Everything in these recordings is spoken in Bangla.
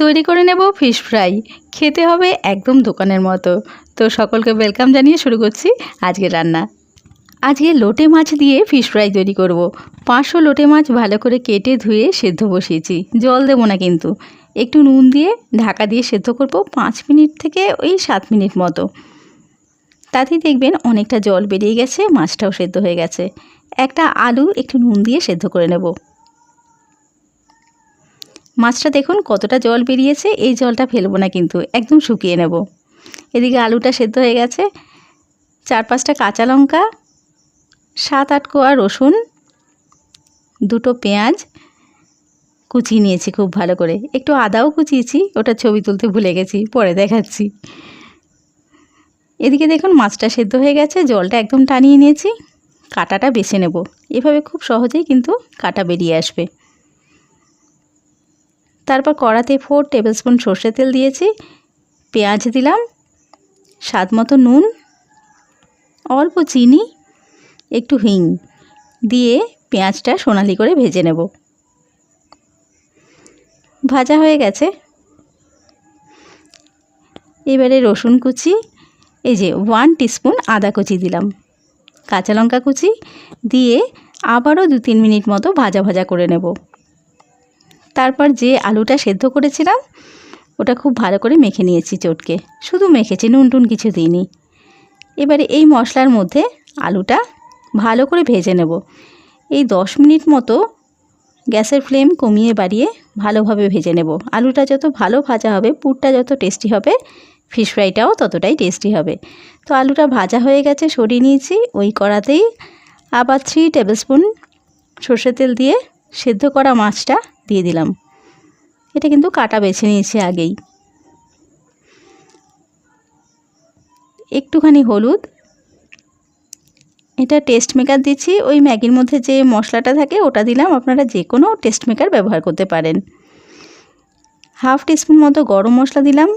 তৈরি করে নেব ফিশ ফ্রাই খেতে হবে একদম দোকানের মতো। তো সকলকে ওয়েলকাম জানিয়ে শুরু করছি আজকের রান্না। আজকে লোটে মাছ দিয়ে ফিশ ফ্রাই তৈরি করব। পাঁচশো লোটে মাছ ভালো করে কেটে ধুয়ে সেদ্ধ বসিয়েছি। জল দেবো না কিন্তু। একটু নুন দিয়ে ঢাকা দিয়ে সেদ্ধ করব পাঁচ মিনিট থেকে ওই সাত মিনিট মতো। তাতেই দেখবেন অনেকটা জল বেরিয়ে গেছে, মাছটাও সেদ্ধ হয়ে গেছে। একটা আলু একটু নুন দিয়ে সেদ্ধ করে নেব। মাছটা দেখুন কতটা জল বেরিয়েছে। এই জলটা ফেলব না কিন্তু, একদম শুকিয়ে নেব। এদিকে আলুটা সেদ্ধ হয়ে গেছে। চার পাঁচটা কাঁচা লঙ্কা, সাত আট কোয়া রসুন, দুটো পেঁয়াজ কুচিয়ে নিয়েছি খুব ভালো করে। একটু আদাও কুচিয়েছি, ওটা ছবি তুলতে ভুলে গেছি, পরে দেখাচ্ছি। এদিকে দেখুন মাছটা সেদ্ধ হয়ে গেছে, জলটা একদম টানিয়ে নিয়েছি। কাটাটা বেছে নেব। এভাবে খুব সহজেই কিন্তু কাটা বেরিয়ে আসবে। তারপর কড়াতে ফোর টেবিল স্পুন সর্ষের তেল দিয়েছি, পেঁয়াজ দিলাম, স্বাদ মতো নুন, অল্প চিনি, একটু হিং দিয়ে পেঁয়াজটা সোনালি করে ভেজে নেব। ভাজা হয়ে গেছে। এবারে রসুন কুচি, এই যে ওয়ান টিস্পুন আদা কুচি দিলাম, কাঁচা লঙ্কা কুচি দিয়ে আবারও দু তিন মিনিট মতো ভাজা ভাজা করে নেব। তারপর যে আলুটা সেদ্ধ করেছিলাম, ওটা খুব ভালো করে মেখে নিয়েছি চটকে। শুধু মেখেছি, নুন টুন কিছু দিইনি। এবারে এই মশলার মধ্যে আলুটা ভালো করে ভেজে নেব। এই দশ মিনিট মতো গ্যাসের ফ্লেম কমিয়ে বাড়িয়ে ভালোভাবে ভেজে নেব। আলুটা যত ভালো ভাজা হবে, পুরটা যত টেস্টি হবে, ফিশ ফ্রাইটাও ততটাই টেস্টি হবে। তো আলুটা ভাজা হয়ে গেছে, সরিয়ে নিয়েছি। ওই কড়াতেই আবার থ্রি টেবিল স্পুন সর্ষের তেল দিয়ে সেদ্ধ করা মাছটা দিয়ে দিলাম। এটা কিন্তু কাটা বেছে নিয়েছি আগেই। একটুখানি হলুদ। এটা টেস্ট মেকার দিচ্ছি। ওই ম্যাগির মধ্যে যে মশলাটা থাকে, ওটা দিলাম। আপনারা যে কোনো টেস্ট মেকার ব্যবহার করতে পারেন। হাফ টিস্পুন মতো গরম মশলা দিলাম।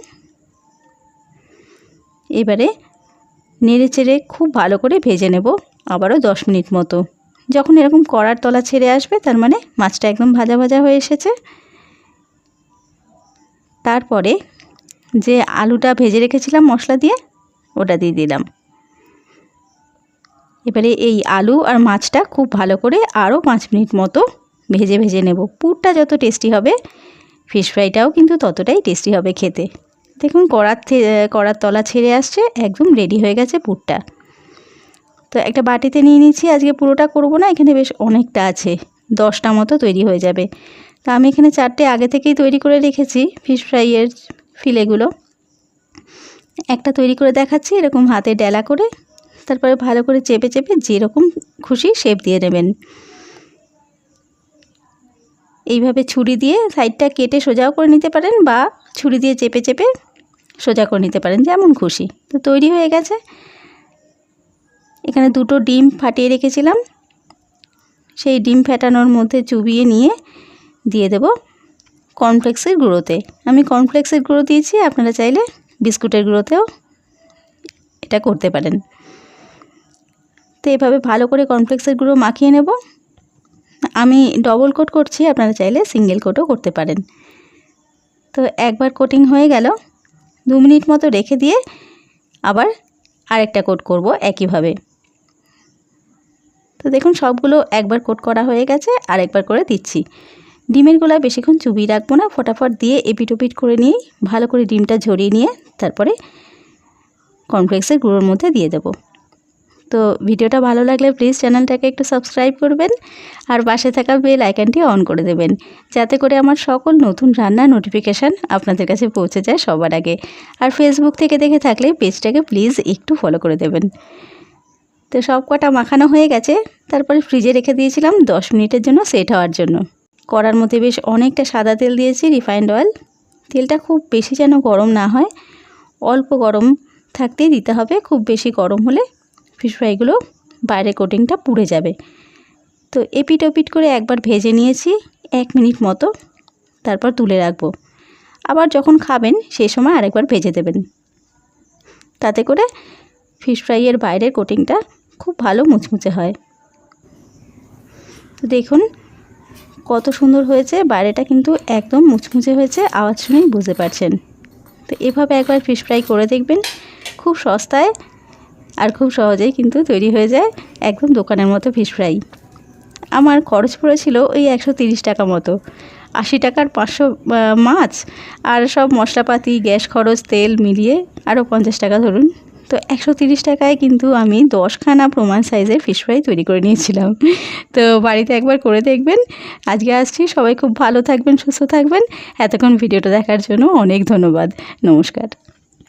এবারে নেড়ে চেড়ে খুব ভালো করে ভেজে নেব। আবারও দশ মিনিট মতো। যখন এরকম কড়ার তলা ছেড়ে আসবে, তার মানে মাছটা একদম ভাজা ভাজা হয়ে এসেছে। তারপরে যে আলুটা ভেজে রেখেছিলাম মশলা দিয়ে, ওটা দিয়ে দিলাম। এবারে এই আলু আর মাছটা খুব ভালো করে আরও পাঁচ মিনিট মতো ভেজে ভেজে নেব। পুরটা যত টেস্টি হবে, ফিশ ফ্রাইটাও কিন্তু ততটাই টেস্টি হবে খেতে। দেখুন, কড়ার কড়ার তলা ছেড়ে আসছে, একদম রেডি হয়ে গেছে পুরটা। তো একটা বাটিতে নিয়ে নিচ্ছি, আজকে পুরোটা করব না, এখানে বেশ অনেকটা আছে, দশটা মতো তৈরি হয়ে যাবে। তো আমি এখানে চারটে আগে থেকেই তৈরি করে রেখেছি ফিশ ফ্রাইয়ের ফিলেগুলো। একটা তৈরি করে দেখাচ্ছি, এরকম হাতে ডেলা করে, তারপরে ভালো করে চেপে চেপে যেরকম খুশি শেপ দিয়ে নেবেন। এইভাবে ছুরি দিয়ে সাইডটা কেটে সোজাও করে নিতে পারেন, বা ছুরি দিয়ে চেপে চেপে সোজা করে নিতে পারেন, যেমন খুশি। তো তৈরি হয়ে গেছে। এখানে দুটো ডিম ফাটিয়ে রেখেছিলাম। সেই ডিম ফেটানোর মধ্যে চুবিয়ে নিয়ে দিয়ে দেব কর্নফ্লেক্সের গুঁড়োতে। আমি কর্নফ্লেক্সের গুঁড়ো দিয়েছি, আপনারা চাইলে বিস্কুটের গুঁড়োতেও এটা করতে পারেন। তো এভাবে ভালো করে কর্নফ্লেক্সের গুঁড়ো মাখিয়ে নেব। আমি ডবল কোট করছি, আপনারা চাইলে সিঙ্গেল কোটও করতে পারেন। তো একবার কোটিং হয়ে গেল। দু মিনিট মতো রেখে দিয়ে আবার আরেকটা কোট করব একইভাবে। তো দেখুন, সবগুলো একবার কোট করা হয়ে গেছে আর একবার করে দিচ্ছি। ডিমের গোলা বেশিক্ষণ চুবিয়ে রাখব না, ফটাফট দিয়ে এপিট ওপিট করে নিয়ে, ভালো করে ডিমটা ঝরিয়ে নিয়ে, তারপরে কর্নফ্লেক্সের গুঁড়োর মধ্যে দিয়ে দেবো। তো ভিডিওটা ভালো লাগলে প্লিজ চ্যানেলটাকে একটু সাবস্ক্রাইব করবেন, আর পাশে থাকা বেল আইকনটি অন করে দেবেন, যাতে করে আমার সকল নতুন রান্নার নোটিফিকেশান আপনাদের কাছে পৌঁছে যায় সবার আগে। আর ফেসবুক থেকে দেখে থাকলে পেজটাকে প্লিজ একটু ফলো করে দেবেন। তো সব কটা মাখানো হয়ে গেছে। তারপরে ফ্রিজে রেখে দিয়েছিলাম। দশ মিনিটের জন্য সেট হওয়ার জন্য। কড়ার মধ্যে বেশ অনেকটা সাদা তেল দিয়েছি রিফাইন্ড অয়েল তেলটা খুব বেশি যেন গরম না হয়। অল্প গরম থাকতেই দিতে হবে। খুব বেশি গরম হলে ফিশ ফ্রাইগুলো বাইরে কোটিংটা পুড়ে যাবে। তো এপিট ওপিট করে একবার ভেজে নিয়েছি এক মিনিট মতো। তারপর তুলে রাখব। আবার যখন খাবেন সেই সময় আরেকবার ভেজে দেবেন। তাতে করে ফিশ ফ্রাইয়ের বাইরের কোটিংটা খুব ভালো মুচমুচে হয়। তো দেখুন, কত সুন্দর হয়েছে, বাইরেটা কিন্তু একদম মুচমুচে হয়েছে, আওয়াজ শুনেই বুঝতে পারছেন। তো এভাবে একবার ফিশ ফ্রাই করে দেখবেন, খুব সস্তায় আর খুব সহজেই কিন্তু তৈরি হয়ে যায়, একদম দোকানের মতো ফিশ ফ্রাই আমার খরচ পড়েছিল ওই একশো টাকা মতো। আশি টাকার পাঁচশো মাছ আর সব মশলাপাতি, গ্যাস খরচ, তেল মিলিয়ে আরও পঞ্চাশ টাকা ধরুন। তো একশো তিরিশ টাকায় কিন্তু আমি দশখানা প্রমাণ সাইজের ফিশ ফ্রাই তৈরি করে নিয়েছিলাম। তো বাড়িতে একবার করে দেখবেন। আজকে আসছি, সবাই খুব ভালো থাকবেন, সুস্থ থাকবেন। এতক্ষণ ভিডিওটা দেখার জন্য অনেক ধন্যবাদ। নমস্কার।